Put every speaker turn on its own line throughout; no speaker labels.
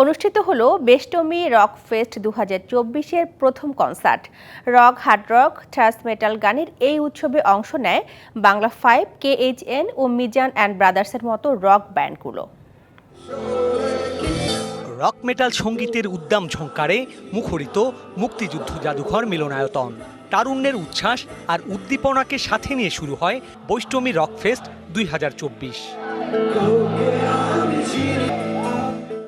অনুষ্ঠিত হলো বেষ্টমী rock fest দু হাজার প্রথম concert. Rock, hard rock, thrash metal গানের এই উৎসবে অংশ নেয় Bangla five K H N ও মিজান অ্যান্ড ব্রাদার্সের মতো রক ব্যান্ডগুলো।
রক মেটাল সঙ্গীতের উদ্দাম ঝঙ্কারে মুখরিত মুক্তিযুদ্ধ জাদুঘর মিলনায়তন। তারুণ্যের উচ্ছ্বাস আর উদ্দীপনাকে সাথে নিয়ে শুরু হয় বৈষ্টমী রক ফেস্ট দুই হাজার চব্বিশ।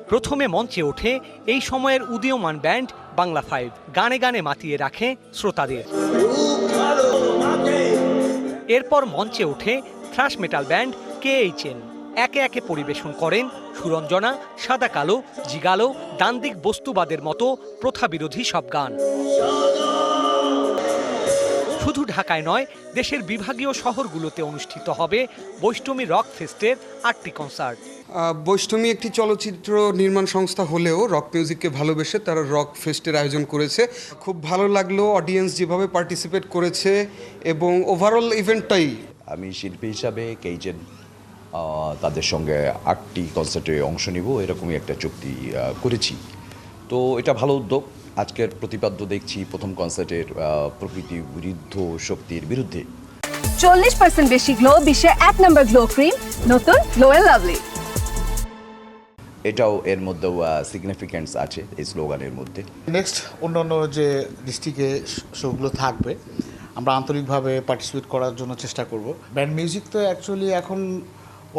প্রথমে মঞ্চে ওঠে এই সময়ের উদীয়মান ব্যান্ড বাংলা ফাইভ। গানে গানে মাতিয়ে রাখে শ্রোতাদের। এরপর মঞ্চে ওঠে থ্রাশ মেটাল ব্যান্ড কে এইচএন একে একে পরিবেশন করেন সুরঞ্জনা, সাদা কালো, জিগালো দান্দিক বস্তুবাদের মতো প্রথাবিরোধী সব গান। শুধু ঢাকায় নয় দেশের বিভাগীয় শহরগুলোতে অনুষ্ঠিত হবে বৈষ্টমী রক ফেস্টের আটটি কনসার্ট।
বৈষ্ণবী একটি চলচ্চিত্র নির্মাণ সংস্থা হলেও রক মিউজিককে ভালোবেসে তারা রক ফেস্টের আয়োজন করেছে। খুব ভালো লাগল অডিয়েন্স যেভাবে পার্টিসিপেট করেছে এবং ওভারঅল ইভেন্টটাই
আমি শিল্পী হিসাবে কেইজেন তাদের সঙ্গে আটটি কনসার্টে অংশ নিব এরকমই একটা চুক্তি করেছি। তো এটা ভালো উদ্যোগ। আজকের প্রতিপাদ্য দেখছি প্রথম কনসার্টের প্রকৃতি বিরুদ্ধ শক্তির বিরুদ্ধে।
চল্লিশ পার্সেন্ট বেশি গ্লো বিশ্বের এক নম্বর গ্লো ক্রিম নতুন গ্লো এন্ড লাভলি
এটাও এর মধ্যেও সিগনিফিক্যান্স আছে এই স্লোগানের মধ্যে।
নেক্সট অন্যান্য যে ডিস্ট্রিক্টে শোগুলো থাকবে আমরা আন্তরিকভাবে পার্টিসিপেট করার জন্য চেষ্টা করব। ব্যান্ড মিউজিক তো অ্যাকচুয়ালি এখন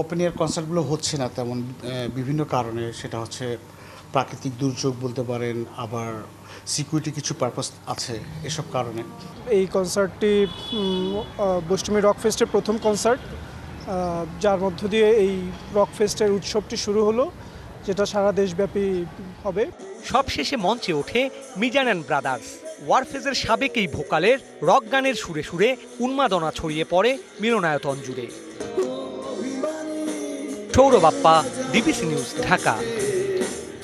ওপেন এয়ার কনসার্টগুলো হচ্ছে না তেমন বিভিন্ন কারণে। সেটা হচ্ছে প্রাকৃতিক দুর্যোগ বলতে পারেন আবার সিকিউরিটি কিছু পারপাস আছে এসব কারণে?
এই কনসার্টটি বৈষ্ণবী রক ফেস্টের প্রথম কনসার্ট যার মধ্য দিয়ে এই রক ফেস্টের উৎসবটি শুরু হলো যেটা সারা দেশব্যাপী হবে।
সবশেষে মঞ্চে ওঠে মিজান অ্যান্ড ব্রাদার্স ওয়ারফেজের সাবেক এই ভোকালের রক গানের সুরে সুরে উন্মাদনা ছড়িয়ে পড়ে মিলনায়তন জুড়ে। সৌরবাপ্পা ডিবিসি নিউজ ঢাকা।